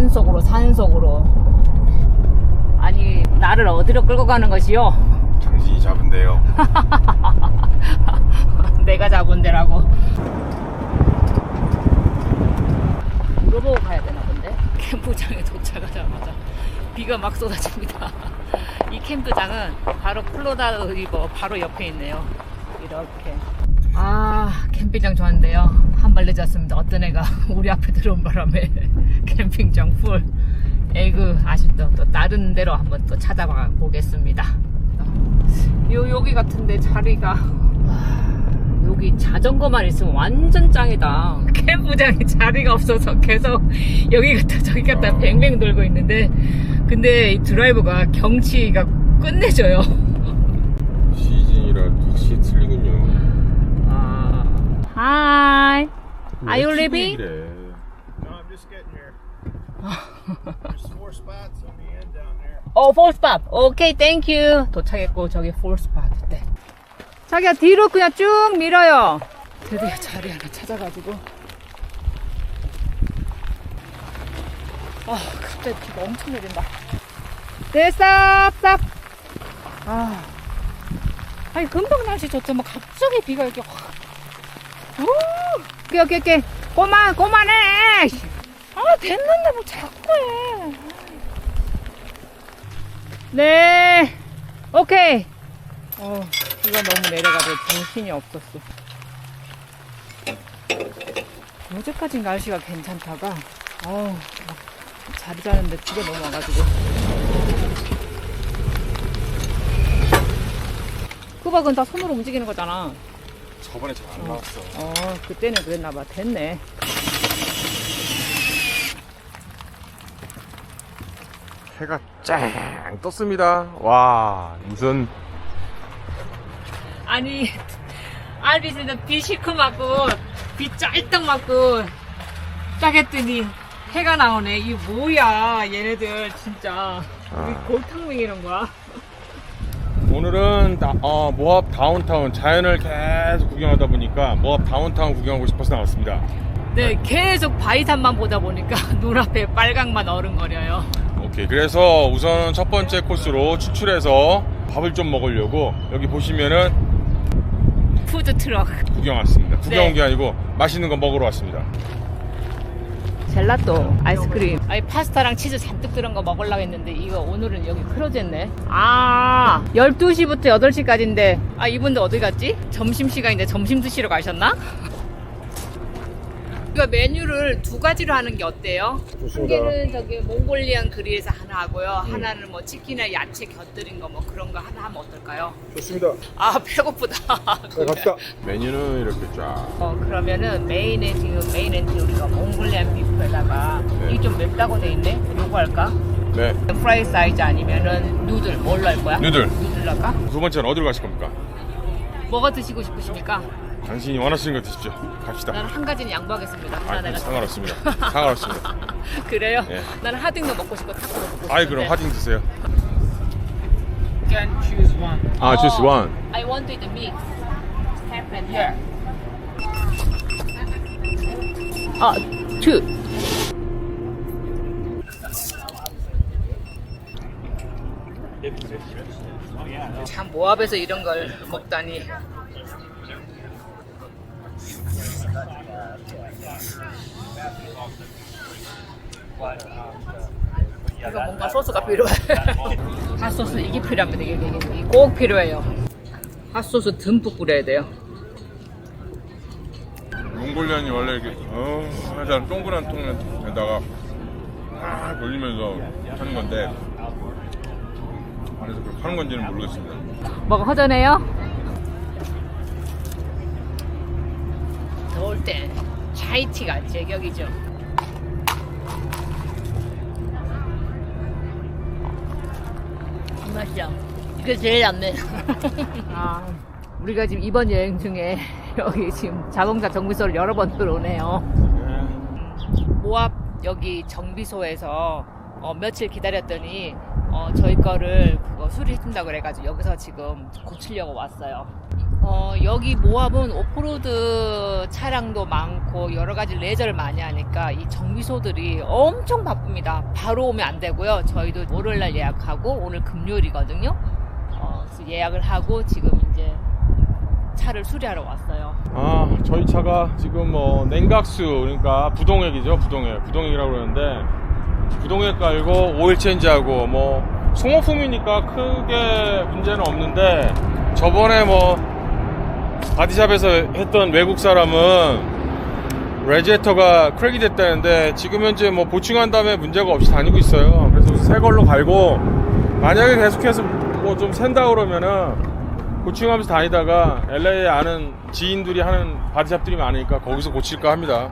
산속으로 산속으로. 아니 나를 어디로 끌고 가는 것이요? 당신이 잡은 데요. 내가 잡은 데라고. 물어보고 가야 되나 본데? 캠프장에 도착하자마자 비가 막 쏟아집니다. 이 캠프장은 바로 플로다 리버 바로 옆에 있네요. 이렇게. 아 캠핑장 좋았는데요 한 발 늦었습니다 어떤 애가 우리 앞에 들어온 바람에 캠핑장 풀 에그 아쉽다 또 다른 데로 한번 또 찾아봐 보겠습니다 요 여기 같은데 자리가 여기 자전거만 있으면 완전 짱이다. 캠프장에 자리가 없어서 계속 여기 갔다 저기 갔다 어. 뱅뱅 돌고 있는데 근데 이 드라이버가 경치가 끝내줘요. Are you leaving? No, I'm just getting here. There's four spots on the end down there. 어, four spot. 오케이, thank you. 도착했고 저기 four spot. 네. 자기야 뒤로 그냥 쭉 밀어요. 드디어 자리 하나 찾아가지고. 아, 갑자기 비가 엄청 내린다. 네, 쌉, 쌉. 아. 아니, 금방 날씨 좋더만 갑자기 비가 이렇게 확. 오! 오케이, 오케이, 오케이. 고만, 고만해! 아, 됐는데 뭐 자꾸 해. 네. 오케이. 어, 비가 너무 내려가지고 정신이 없었어. 어제까진 날씨가 괜찮다가, 어우, 막 자리 자는데 비가 너무 와가지고. 그박은 다 손으로 움직이는 거잖아. 저번에 잘 안 나왔어. 어, 그때는 그랬나봐. 됐네. 해가 짱 떴습니다. 와 무슨 아니, 진짜 비 시커 맞고, 비 짤떡 맞고, 딱 했더니, 해가 나오네. 이 뭐야, 얘네들, 진짜. 우리 아. 골탕 먹이는 거야. 오늘은 다- 어, 모압 다운타운 자연을 계속 구경하다 보니까 모압 다운타운 구경하고 싶어서 나왔습니다. 네, 계속 바위산만 보다 보니까 눈앞에 빨강만 어른거려요. 오케이 그래서 우선 첫 번째 코스로 추출해서 밥을 좀 먹으려고 여기 보시면은 푸드 트럭. 구경 왔습니다. 구경 네. 온 게 아니고 맛있는 거 먹으러 왔습니다. 젤라또, 아이스크림. 아니, 파스타랑 치즈 잔뜩 들은 거 먹으려고 했는데, 이거 오늘은 여기 크로즈했네. 아, 12시부터 8시까지인데, 아, 이분들 어디 갔지? 점심시간인데 점심 드시러 가셨나? 이거 메뉴를 두 가지로 하는 게 어때요? 한 개는 저기 몽골리안 그릴에서 하나 하고요. 하나는 뭐 치킨이나 야채 곁들인 거 뭐 그런 거 하나 하면 어떨까요? 좋습니다. 아, 배고프다. 네, 갑시다. 메뉴는 이렇게 쫙. 어, 그러면은 메인에 지금 메인 엔트 우리가 몽골리안 비프에다가 네. 이게 좀 맵다고 돼 있네. 요거 할까? 네. 프라이 사이즈 아니면은 누들 뭘로 할 거야? 누들. 누들 할까? 두 번째는 어디로 가실 겁니까? 뭐가 드시고 싶으십니까? 당신이 원하시는 거 드십시오. 갑시다. 나는 한 가지는 양보하겠습니다. 하나 아, 내가 상관없습니다. 상관없습니다. 그래요? 예. 나는 하딩도 먹고 싶고 타코도 먹고 싶은데. 아이 그럼 하딩 드세요. Can choose one. 아, just one. I want it mix. Half and half. 아, two. 참 모압에서 이런 걸 먹다니. 이거 뭔가 소스가 필요해. 핫소스 이게 필요합니다. 이게, 이게, 이게 꼭 필요해요. 핫소스 듬뿍 뿌려야 돼요. 몽골리안이 원래 이렇게 어, 살짝 동그란 통에다가 막 돌리면서 하는 건데 안에서 그렇게 하는 건지는 모르겠습니다. 뭐가 허전해요? 더울 땐 차이티가 제격이죠. 맛있죠? 이게 제일 안 매. 아, 우리가 지금 이번 여행 중에 여기 지금 자동차 정비소를 여러 번 들어오네요. 모압 여기 정비소에서 어, 며칠 기다렸더니 어, 저희 거를 그거 수리해준다고 그래가지고 여기서 지금 고치려고 왔어요. 어, 여기 모압은 오프로드 차량도 많고 여러 가지 레저를 많이 하니까 이 정비소들이 엄청 바쁩니다. 바로 오면 안 되고요. 저희도 월요일날 예약하고 오늘 금요일이거든요. 어, 예약을 하고 지금 이제 차를 수리하러 왔어요. 아, 저희 차가 지금 뭐 냉각수 그러니까 부동액이죠, 부동액. 부동액이라고 그러는데 부동액 깔고 오일 체인지하고 뭐 소모품이니까 크게 문제는 없는데 저번에 뭐 바디샵에서 했던 외국 사람은 레지에터가 크랙이 됐다는데 지금 현재 뭐 보충한 다음에 문제가 없이 다니고 있어요. 그래서 새 걸로 갈고 만약에 계속해서 뭐 좀 샌다 그러면은 고충하면서 다니다가 LA에 아는 지인들이 하는 바디샵들이 많으니까 거기서 고칠까 합니다.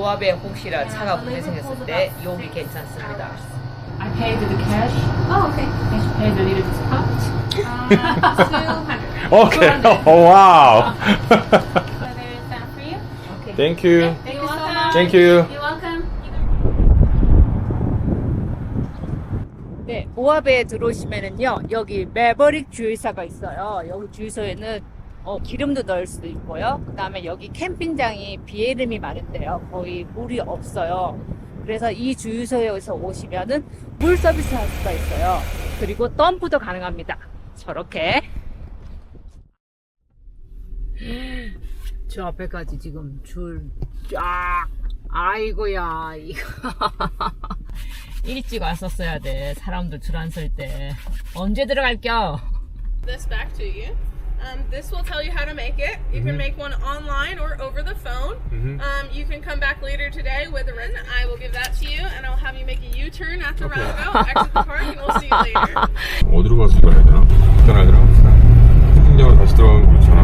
모압에 혹시나 차가 문제 생겼을 때 여기 괜찮습니다. I paid the cash. Oh, okay. Cash paid a little discount. Uh, 200. Okay. Oh wow. Whether is that for you? Okay. Thank you. Thank you so much. Thank you. You're welcome. 네, 모압에 들어오시면은요, 여기 매버릭 주유소가 있어요. 여기 주유소에는 어, 기름도 넣을 수도 있고요. 그 다음에 여기 캠핑장이 비에름이 많은데요. 거의 물이 없어요. 그래서 이 주유소에서 오시면은 물 서비스 할 수가 있어요. 그리고 덤프도 가능합니다. 저렇게. 저 앞에까지 지금 줄 쫙. 아이고야, 이거. 일찍 왔었어야 돼. 사람들 줄 안 설 때. 언제 들어갈 겨? this back to you. Um, this will tell you how to make it. You can make one online or over the phone. Um, you can come back later today with a written. I will give that to you, and I'll have you make a U-turn at the roundabout, exit the park, and we'll see you later. 어디로 가서 이걸 해야 되나? 어떤 되나? 캠핑장으로 다시 들어가면 그렇잖아.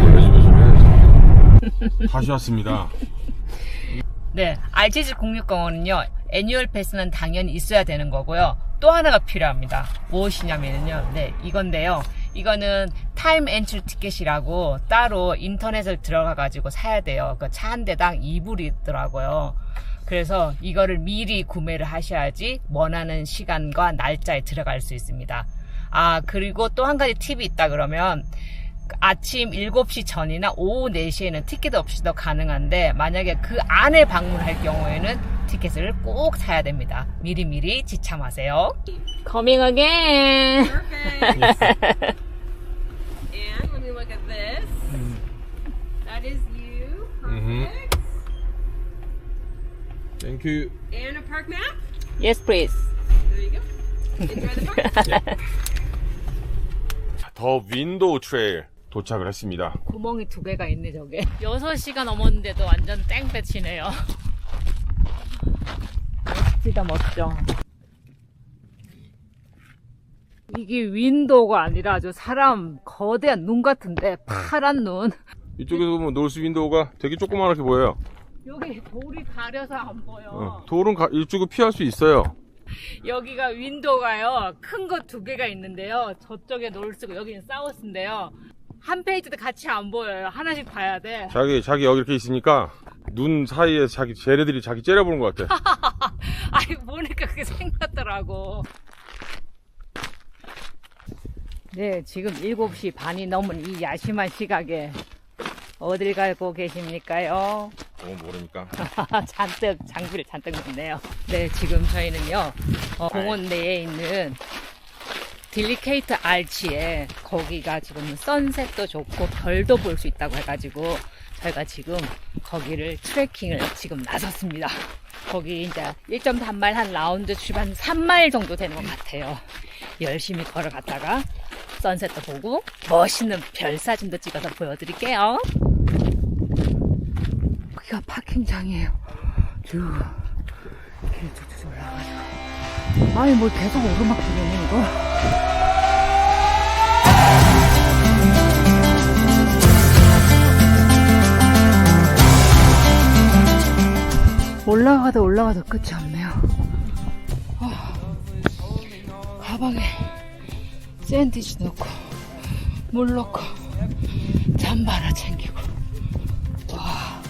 이걸 레지베이션 해야지. 다시 왔습니다. 네, 알제지 국립공원은요, 애니얼 패스는 당연히 있어야 되는 거고요. 또 하나가 필요합니다. 무엇이냐면요, 네, 이건데요. 이거는 타임 엔트리 티켓이라고 따로 인터넷을 들어가가지고 사야 돼요. 그 차 한 대당 2불이더라고요. 그래서 이거를 미리 구매를 하셔야지 원하는 시간과 날짜에 들어갈 수 있습니다. 아, 그리고 또 한 가지 팁이 있다 그러면 아침 7시 전이나 오후 4시에는 티켓 없이도 가능한데 만약에 그 안에 방문할 경우에는 티켓을 꼭 사야 됩니다. 미리미리 지참하세요. Coming again. Perfect. and let me look at this. That is you. Mhm. Perfect. Thank you. And a park map. Yes, please. There you go. Enjoy the park. 더 윈도우 트레일 도착을 했습니다. 구멍이 두 개가 있네, 저게. 6시가 넘었는데도 완전 땡볕이네요. 멋지다, 멋져. 이게 윈도우가 아니라 아주 사람 거대한 눈 같은데, 파란 눈. 이쪽에서 보면 노스 윈도우가 되게 조그맣게 보여요. 여기 돌이 가려서 안 보여. 어, 돌은 가- 이쪽을 피할 수 있어요. 여기가 윈도우가요. 큰 거 두 개가 있는데요. 저쪽에 놀스고 여기는 사우스인데요. 한 페이지도 같이 안 보여요. 하나씩 봐야 돼. 자기 자기 여기 이렇게 있으니까 눈 사이에 자기 쟤네들이 자기 째려보는 것 같아. 아니 보니까 그게 생겼더라고. 네, 지금 7시 반이 넘은 이 야심한 시각에 어딜 가고 계십니까요? 어 모르니까. 잔뜩 장비를 잔뜩 넣네요. 네, 지금 저희는요 어, 공원 내에 있는 딜리케이트 알치에 거기가 지금 선셋도 좋고 별도 볼 수 있다고 해가지고 저희가 지금 거기를 트레킹을 지금 나섰습니다. 거기 이제 1.3마일 한 라운드 주반 3마일 정도 되는 것 같아요. 열심히 걸어갔다가 선셋도 보고 멋있는 별 사진도 찍어서 보여드릴게요. 여기가 파킹장이에요. 쭉길 쭉쭉 올라가지고. 아니 뭐 계속 오르막길이네 이거. 올라가다 올라가다 끝이 없네요. 아, 가방에 샌드위치 넣고 물 넣고 잠바 하나 챙기고 와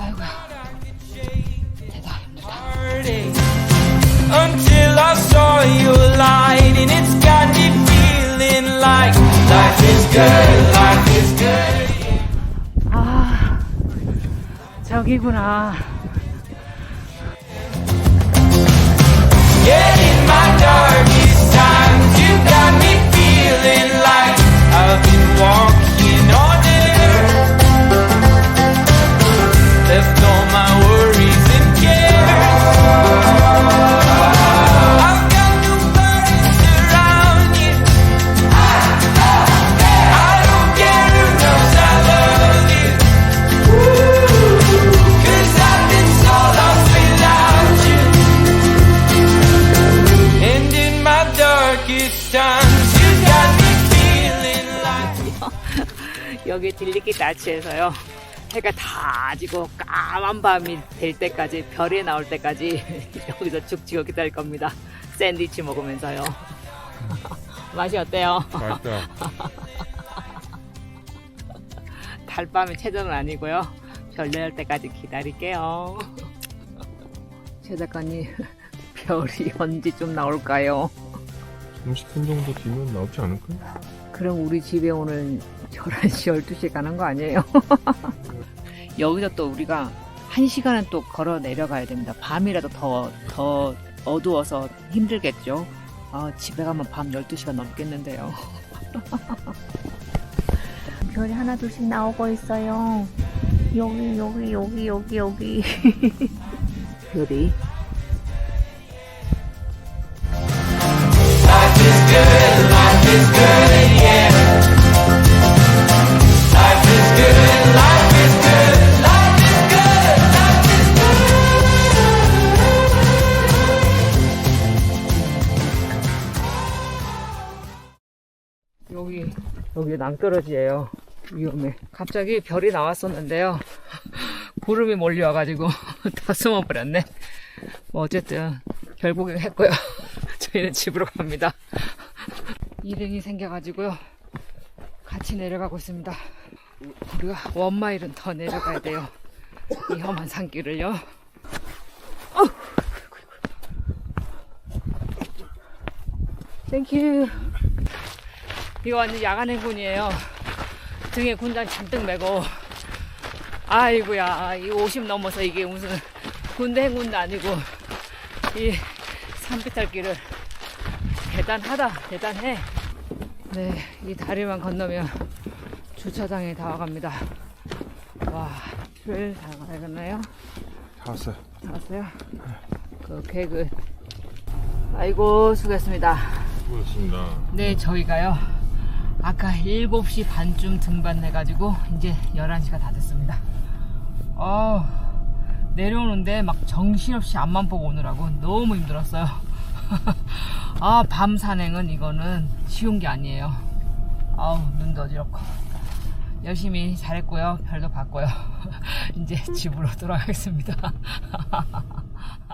아이고야 대단히 힘들다 until I saw your light and it's got me feeling like life is good, life is good. 아 저기구나 Yeah, in my darkest walk. 딜리키 나치에서요 해가 다 지고 까만 밤이 될 때까지 별이 나올 때까지 여기서 죽지고 기다릴 겁니다 샌드위치 먹으면서요 맛이 어때요? 맛있다. 달밤이 최저는 아니고요 별 내릴 때까지 기다릴게요 최 작가님 별이 언제 좀 나올까요? 30분 정도 뒤면 나오지 않을까? 그럼 우리 집에 오늘 11시, 12시에 가는 거 아니에요? 여기서 또 우리가 한 시간은 또 걸어 내려가야 됩니다. 밤이라도 더, 더 어두워서 힘들겠죠? 아, 집에 가면 밤 12시가 넘겠는데요. 별이 하나, 둘씩 나오고 있어요. 여기, 여기, 여기, 여기, 여기. 별이. Life is good, life is good, 여기 낭떠러지예요. 위험해. 갑자기 별이 나왔었는데요. 구름이 몰려와가지고 다 숨어버렸네. 뭐 어쨌든 별 구경했고요. 저희는 집으로 갑니다. 일행이 생겨가지고요. 같이 내려가고 있습니다. 우리가 원마일은 더 내려가야 돼요. 이 험한 산길을요. 땡큐. 이거 완전 야간 행군이에요. 등에 군장 잔뜩 메고. 아이고야, 이 50 넘어서 이게 무슨 군대 행군도 아니고, 이 산비탈길을 대단하다, 대단해. 네, 이 다리만 건너면 주차장에 다 와갑니다. 와, 줄다 가야겠나요? 다 왔어요. 다 왔어요? 그 계획은. 아이고, 수고했습니다. 수고하셨습니다. 네, 저희가요. 아까 7시 반쯤 등반해가지고 이제 11시가 다 됐습니다. 어, 내려오는데 막 정신없이 앞만 보고 오느라고 너무 힘들었어요. 아, 밤 산행은 이거는 쉬운 게 아니에요. 아우, 눈도 어지럽고. 열심히 잘했고요. 별도 봤고요. 이제 집으로 돌아가겠습니다.